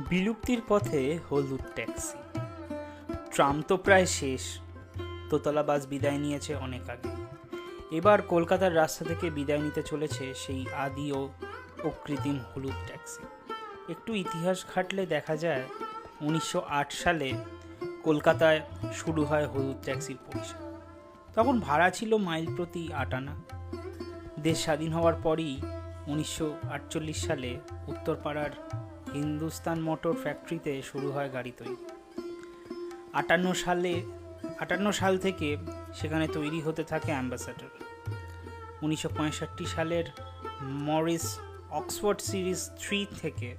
বিলুপ্তির পথে হলুদ ট্যাক্সি। ট্রাম তো প্রায় শেষ দোতলা বাস বিদায় নিয়েছে অনেক আগে। এবার কলকাতার রাস্তা থেকে বিদায় নিতে চলেছে সেই আদি ও অকৃত্রিম হলুদ ট্যাক্সি। একটু ইতিহাস ঘাটলে দেখা যায়, উনিশশো আট সালে কলকাতায় শুরু হয় হলুদ ট্যাক্সির পরিষেবা। তখন ভাড়া ছিল মাইল প্রতি আট আনা দেশ স্বাধীন হওয়ার পরই উনিশশো আটচল্লিশ সালে উত্তরপাড়ার হিন্দুস্তান মোটর ফ্যাক্টরিতে শুরু হয় গাড়ি তৈরি। আটান্ন সালে, আটান্ন সাল থেকে সেখানে তৈরি হতে থাকে অ্যাম্বাসাডার। উনিশশো পঁয়ষট্টি সালের মরিস অক্সফোর্ড সিরিজ থ্রি থেকে,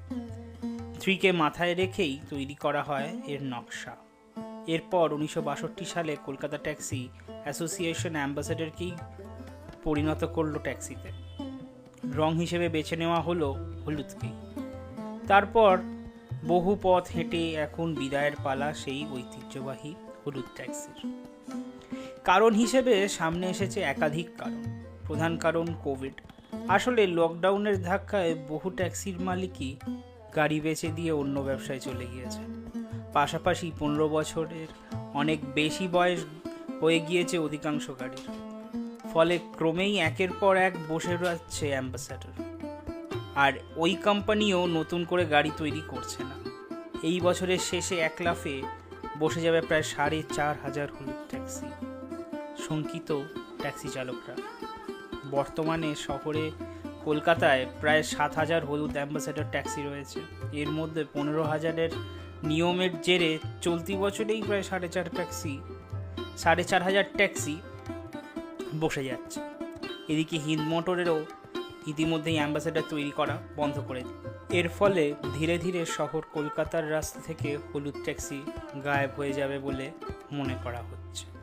থ্রিকে মাথায় রেখেই তৈরি করা হয় এর নকশা। এরপর উনিশশো বাষট্টি সালে কলকাতা ট্যাক্সি অ্যাসোসিয়েশন অ্যাম্বাসেডরকেই পরিণত করল ট্যাক্সিতে। রং হিসেবে বেছে নেওয়া হলো হলুদকেই। তারপর বহু পথ হেঁটে এখন বিদায়ের পালা সেই ঐতিহ্যবাহী হলুদ ট্যাক্সির। কারণ হিসেবে সামনে এসেছে একাধিক কারণ। প্রধান কারণ কোভিড। আসলে লকডাউনের ধাক্কায় বহু ট্যাক্সির মালিকই গাড়ি বেচে দিয়ে অন্য ব্যবসায় চলে গিয়েছে পাশাপাশি পনেরো বছরের অনেক বেশি বয়স হয়ে গিয়েছে অধিকাংশ গাড়ির। ফলে ক্রমেই একের পর এক বসে রয়েছে অ্যাম্বাসাডর। আর ওই কোম্পানিও নতুন করে গাড়ি তৈরি করছে না। এই বছরের শেষে এক লাফে বসে যাবে প্রায় সাড়ে চার হাজার হলুদ ট্যাক্সি। শঙ্কিত ট্যাক্সি চালকরা। বর্তমানে শহরে কলকাতায় প্রায় সাত হাজার হলুদ অ্যাম্বাসেডর ট্যাক্সি রয়েছে। এর মধ্যে পনেরো হাজারের নিয়মের জেরে চলতি বছরেই প্রায় সাড়ে চার ট্যাক্সি, সাড়ে চার হাজার ট্যাক্সি বসে যাচ্ছে। এদিকে হিন্দ মোটরেরও ইতিমধ্যেই অ্যাম্বাসেডার তৈরি করা বন্ধ করে দিল। এর ফলে ধীরে ধীরে শহর কলকাতার রাস্তা থেকে হলুদ ট্যাক্সি গায়েব হয়ে যাবে বলে মনে করা হচ্ছে